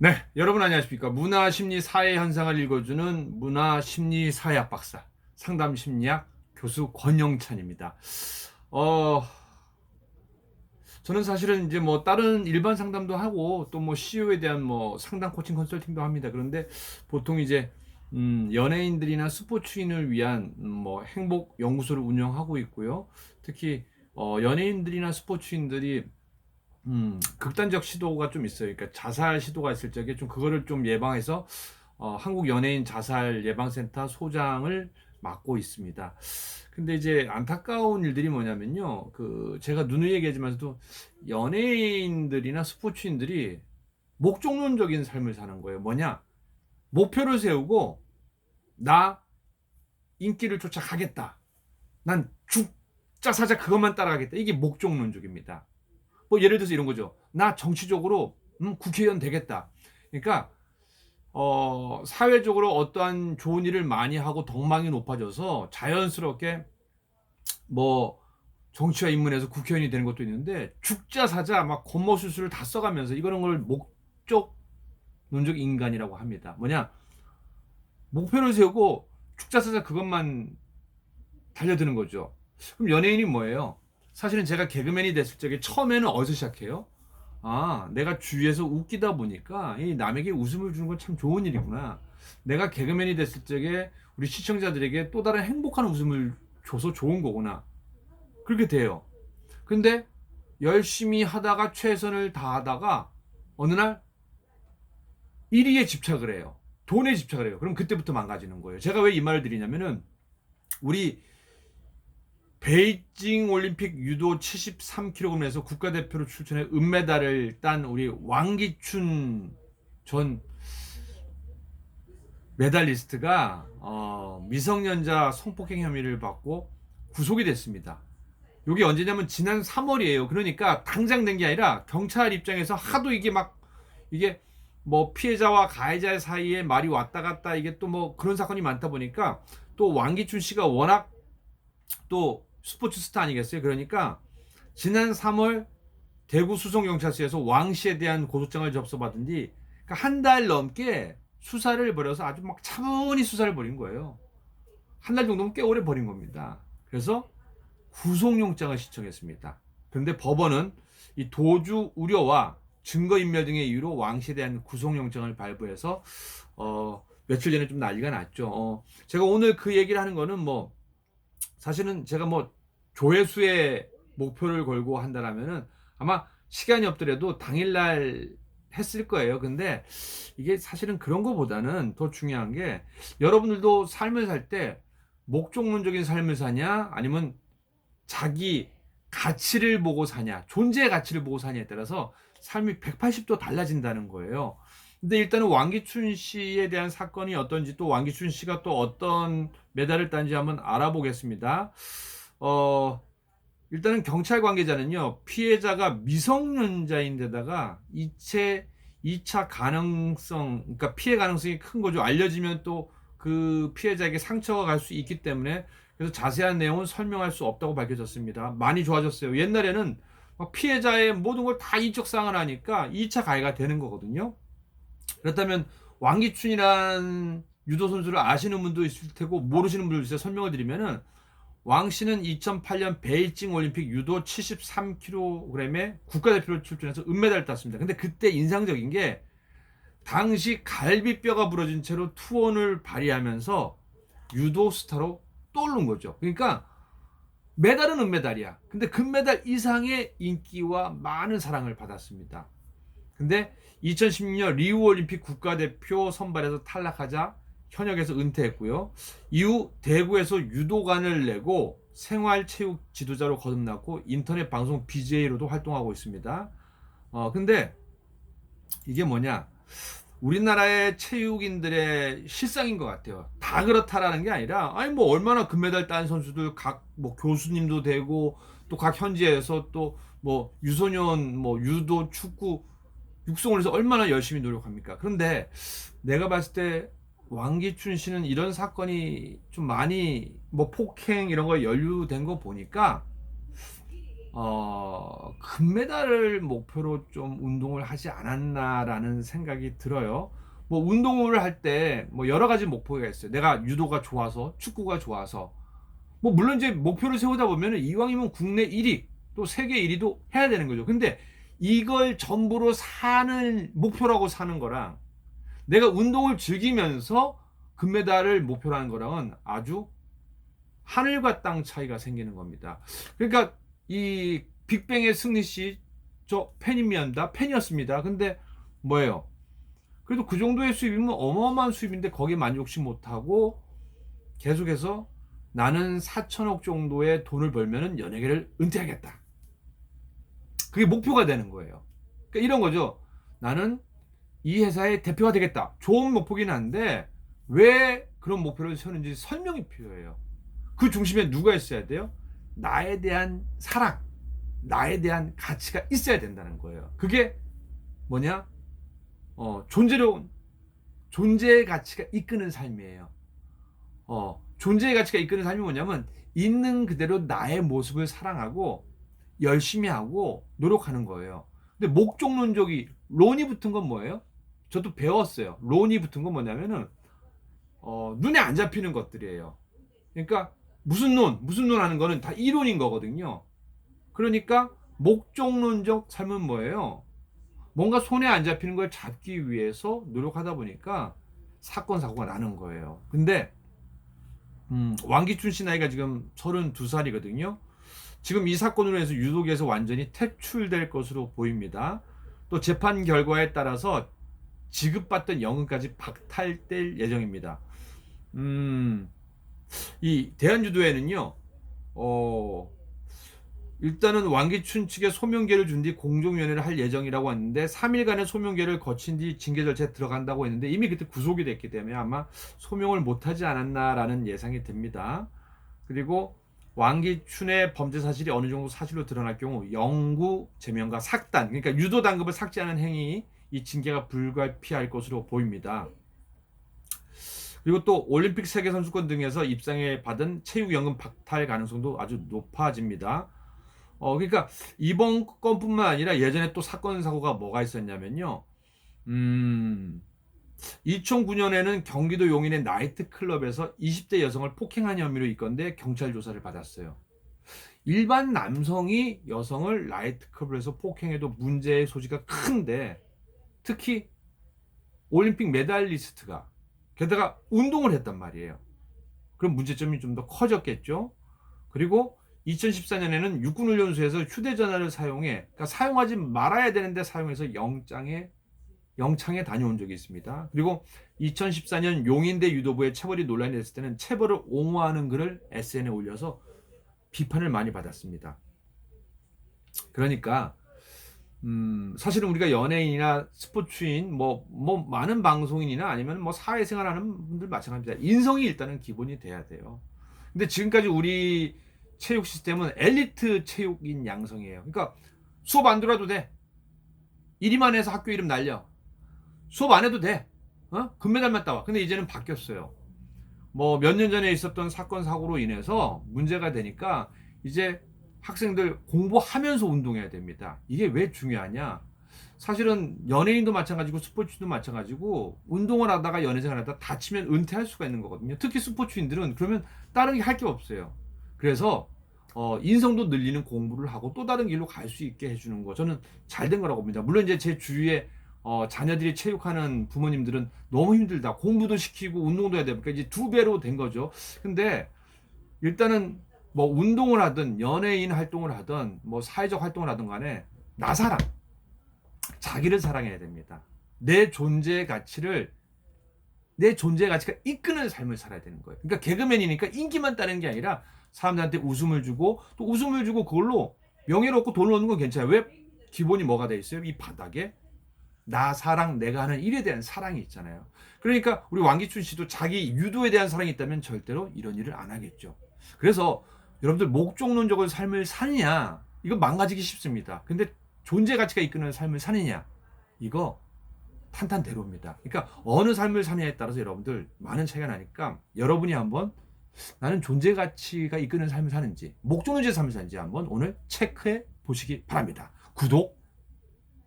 네, 여러분 안녕하십니까? 문화 심리 사회 현상을 읽어주는 문화 심리 사회학 박사 상담 심리학 교수 권영찬입니다. 어, 저는 사실은 이제 뭐 다른 일반 상담도 하고 또 뭐 CEO에 대한 뭐 상담 코칭 컨설팅도 합니다. 그런데 보통 이제 음, 연예인들이나 스포츠인을 위한 음, 뭐 행복 연구소를 운영하고 있고요. 특히 어, 연예인들이나 스포츠인들이 음, 극단적 시도가 좀 있어요. 그러니까 자살 시도가 있을 적에 좀 그거를 좀 예방해서 어, 한국 연예인 자살 예방센터 소장을 맡고 있습니다. 근데 이제 안타까운 일들이 뭐냐면요. 그 제가 누누이 얘기하지만서도 연예인들이나 스포츠인들이 목적론적인 삶을 사는 거예요. 뭐냐? 목표를 세우고 나 인기를 쫓아가겠다. 난 죽자 사자 그것만 따라가겠다. 이게 목적론적입니다. 뭐 예를 들어서 이런 거죠. 나 정치적으로 음, 국회의원 되겠다. 그러니까 어, 사회적으로 어떠한 좋은 일을 많이 하고 덕망이 높아져서 자연스럽게 뭐 정치와 입문해서 국회의원이 되는 것도 있는데 죽자 사자 막 겉모술수를 다 써가면서 이거는 걸 목적 논적 인간이라고 합니다. 뭐냐 목표를 세우고 죽자 사자 그것만 달려드는 거죠. 그럼 연예인이 뭐예요? 사실은 제가 개그맨이 됐을 적에 처음에는 어디서 시작해요? 아, 내가 주위에서 웃기다 보니까 이 남에게 웃음을 주는 건 참 좋은 일이구나. 내가 개그맨이 됐을 적에 우리 시청자들에게 또 다른 행복한 웃음을 줘서 좋은 거구나. 그렇게 돼요. 근데 열심히 하다가 최선을 다하다가 어느 날 1위에 집착을 해요. 돈에 집착을 해요. 그럼 그때부터 망가지는 거예요. 제가 왜 이 말을 드리냐면은 우리 베이징 올림픽 유도 73kg에서 국가대표로 출전해 은메달을 딴 우리 왕기춘 전 메달리스트가 어, 미성년자 성폭행 혐의를 받고 구속이 됐습니다. 이게 언제냐면 지난 3월이에요. 그러니까 당장 된 게 아니라 경찰 입장에서 하도 이게 막 이게 뭐 피해자와 가해자 사이에 말이 왔다 갔다 이게 또 뭐 그런 사건이 많다 보니까 또 왕기춘 씨가 워낙 또 스포츠 스타 아니겠어요? 그러니까 지난 3월 대구 수송경찰서에서 왕 씨에 대한 고소장을 접수받은 뒤 한 달 넘게 수사를 벌여서 아주 막 차분히 수사를 벌인 거예요. 한 달 정도면 꽤 오래 벌인 겁니다. 그래서 구속영장을 신청했습니다. 그런데 법원은 이 도주 우려와 증거인멸 등의 이유로 왕 씨에 대한 구속영장을 발부해서 어, 며칠 전에 좀 난리가 났죠. 어, 제가 오늘 그 얘기를 하는 거는 뭐 사실은 제가 뭐 조회수에 목표를 걸고 한다라면은 아마 시간이 없더라도 당일날 했을 거예요. 근데 이게 사실은 그런 거보다는 더 중요한 게 여러분들도 삶을 살 때 목적론적인 삶을 사냐 아니면 자기 가치를 보고 사냐 존재의 가치를 보고 사냐에 따라서 삶이 180도 달라진다는 거예요. 근데 일단은 왕기춘 씨에 대한 사건이 어떤지 또 왕기춘 씨가 또 어떤 메달을 딴지 한번 알아보겠습니다. 어, 일단은 경찰 관계자는요, 피해자가 미성년자인데다가 이체 2차 가능성, 그러니까 피해 가능성이 큰 거죠. 알려지면 또 그 피해자에게 상처가 갈 수 있기 때문에 그래서 자세한 내용은 설명할 수 없다고 밝혀졌습니다. 많이 좋아졌어요. 옛날에는 피해자의 모든 걸다 인적 사항을 하니까 2차 가해가 되는 거거든요. 그렇다면 왕기춘이란 유도 선수를 아시는 분도 있을 테고 모르시는 분도 있어요. 설명을 드리면은 왕 씨는 2008년 베이징 올림픽 유도 73kg에 국가대표로 출전해서 은메달을 땄습니다. 근데 그때 인상적인 게 당시 갈비뼈가 부러진 채로 투혼을 발휘하면서 유도 스타로 떠오른 거죠. 그러니까 메달은 은메달이야. 근데 금메달 이상의 인기와 많은 사랑을 받았습니다. 근데 2016년 리우 올림픽 국가대표 선발에서 탈락하자 현역에서 은퇴했고요. 이후 대구에서 유도관을 내고 생활체육 지도자로 거듭났고 인터넷 방송 BJ로도 활동하고 있습니다. 어 근데 이게 뭐냐? 우리나라의 체육인들의 실상인 것 같아요. 다 그렇다라는 게 아니라 아니 뭐 얼마나 금메달 딴 선수들 각 뭐 교수님도 되고 또 각 현지에서 또 뭐 유소년 뭐 유도 축구 육성을 해서 얼마나 열심히 노력합니까? 그런데 내가 봤을 때 왕기춘 씨는 이런 사건이 좀 많이 뭐 폭행 이런 거 연루된 거 보니까 어, 금메달을 목표로 좀 운동을 하지 않았나라는 생각이 들어요. 뭐 운동을 할 때 뭐 여러 가지 목표가 있어요. 내가 유도가 좋아서, 축구가 좋아서. 뭐 물론 이제 목표를 세우다 보면은 이왕이면 국내 1위, 또 세계 1위도 해야 되는 거죠. 근데 이걸 전부로 사는 목표라고 사는 거랑 내가 운동을 즐기면서 금메달을 목표로 하는 거랑은 아주 하늘과 땅 차이가 생기는 겁니다. 그러니까 이 빅뱅의 승리 씨 저 팬이면다 팬이었습니다. 근데 뭐예요? 그래도 그 정도의 수입이면 어마어마한 수입인데 거기에 만족시 못하고 계속해서 나는 4천억 정도의 돈을 벌면은 연예계를 은퇴하겠다. 그게 목표가 되는 거예요. 그러니까 이런 거죠. 나는 이 회사의 대표가 되겠다. 좋은 목표긴 한데 왜 그런 목표를 세우는지 설명이 필요해요. 그 중심에 누가 있어야 돼요? 나에 대한 사랑, 나에 대한 가치가 있어야 된다는 거예요. 그게 뭐냐? 어, 존재로 존재의 가치가 이끄는 삶이에요. 어, 존재의 가치가 이끄는 삶이 뭐냐면 있는 그대로 나의 모습을 사랑하고 열심히 하고 노력하는 거예요. 근데 목적론적이 론이 붙은 건 뭐예요? 저도 배웠어요. 론이 붙은 건 뭐냐면은 어, 눈에 안 잡히는 것들이에요. 그러니까 무슨 논, 무슨 논 하는 거는 다 이론인 거거든요. 그러니까 목적론적 삶은 뭐예요? 뭔가 손에 안 잡히는 걸 잡기 위해서 노력하다 보니까 사건 사고가 나는 거예요. 근데 음, 왕기춘 씨 나이가 지금 32살이거든요. 지금 이 사건으로 해서 유독에서 완전히 퇴출될 것으로 보입니다. 또 재판 결과에 따라서 지급받던 연금까지 박탈될 예정입니다. 음, 이 대한유도에는요, 어, 일단은 왕기춘 측에 소명계를 준 뒤 공정위원회를 할 예정이라고 했는데 3일간의 소명계를 거친 뒤 징계 절차에 들어간다고 했는데 이미 그때 구속이 됐기 때문에 아마 소명을 못하지 않았나라는 예상이 됩니다. 그리고 왕기춘의 범죄 사실이 어느 정도 사실로 드러날 경우 영구 제명과 삭단 그러니까 유도 당급을 삭제하는 행위 이 징계가 불가피할 것으로 보입니다. 그리고 또 올림픽 세계 선수권 등에서 입상에 받은 체육연금 박탈 가능성도 아주 높아집니다. 어, 그러니까 이번 건뿐만 아니라 예전에 또 사건 사고가 뭐가 있었냐면요. 음, 2009년에는 경기도 용인의 나이트 클럽에서 20대 여성을 폭행한 혐의로 입건돼 경찰 조사를 받았어요. 일반 남성이 여성을 나이트 클럽에서 폭행해도 문제의 소지가 큰데 특히 올림픽 메달리스트가 게다가 운동을 했단 말이에요. 그럼 문제점이 좀 더 커졌겠죠. 그리고 2014년에는 육군훈련소에서 휴대전화를 사용해 그러니까 사용하지 말아야 되는데 사용해서 영장에 영창에 다녀온 적이 있습니다. 그리고 2014년 용인대 유도부의 체벌이 논란이 됐을 때는 체벌을 옹호하는 글을 SNS에 올려서 비판을 많이 받았습니다. 그러니까 음, 사실은 우리가 연예인이나 스포츠인 뭐, 뭐 많은 방송인이나 아니면 뭐 사회생활 하는 분들 마찬가지입니다. 인성이 일단은 기본이 돼야 돼요. 근데 지금까지 우리 체육 시스템은 엘리트 체육인 양성이에요. 그러니까 수업 안 들어도 돼. 일이만 해서 학교 이름 날려. 수업 안 해도 돼. 어? 금메달만 따와. 근데 이제는 바뀌었어요. 뭐 몇 년 전에 있었던 사건 사고로 인해서 문제가 되니까 이제 학생들 공부하면서 운동해야 됩니다. 이게 왜 중요하냐? 사실은 연예인도 마찬가지고 스포츠도 마찬가지고 운동을 하다가 연예생활 하다가 다치면 은퇴할 수가 있는 거거든요. 특히 스포츠인들은 그러면 다른 게 할 게 없어요. 그래서 어, 인성도 늘리는 공부를 하고 또 다른 길로 갈 수 있게 해주는 거 저는 잘 된 거라고 봅니다. 물론 이제 제 주위에 어, 자녀들이 체육하는 부모님들은 너무 힘들다. 공부도 시키고 운동도 해야 되니까 이제 두 배로 된 거죠. 근데 일단은 뭐 운동을 하든 연예인 활동을 하든 뭐 사회적 활동을 하든 간에 나 사랑 자기를 사랑해야 됩니다. 내 존재의 가치를 내 존재의 가치가 이끄는 삶을 살아야 되는 거예요. 그러니까 개그맨이니까 인기만 따는 게 아니라 사람들한테 웃음을 주고 또 웃음을 주고 그걸로 명예를 얻고 돈을 얻는 건 괜찮아요. 왜? 기본이 뭐가 돼 있어요? 이 바닥에 나 사랑 내가 하는 일에 대한 사랑이 있잖아요. 그러니까 우리 왕기춘 씨도 자기 유도에 대한 사랑이 있다면 절대로 이런 일을 안 하겠죠. 그래서 여러분들 목적론적으로 삶을 사느냐 이거 망가지기 쉽습니다. 근데 존재 가치가 이끄는 삶을 사느냐 이거 탄탄대로입니다. 그러니까 어느 삶을 사느냐에 따라서 여러분들 많은 차이가 나니까 여러분이 한번 나는 존재 가치가 이끄는 삶을 사는지 목적론제 삶을 사는지 한번 오늘 체크해 보시기 바랍니다. 구독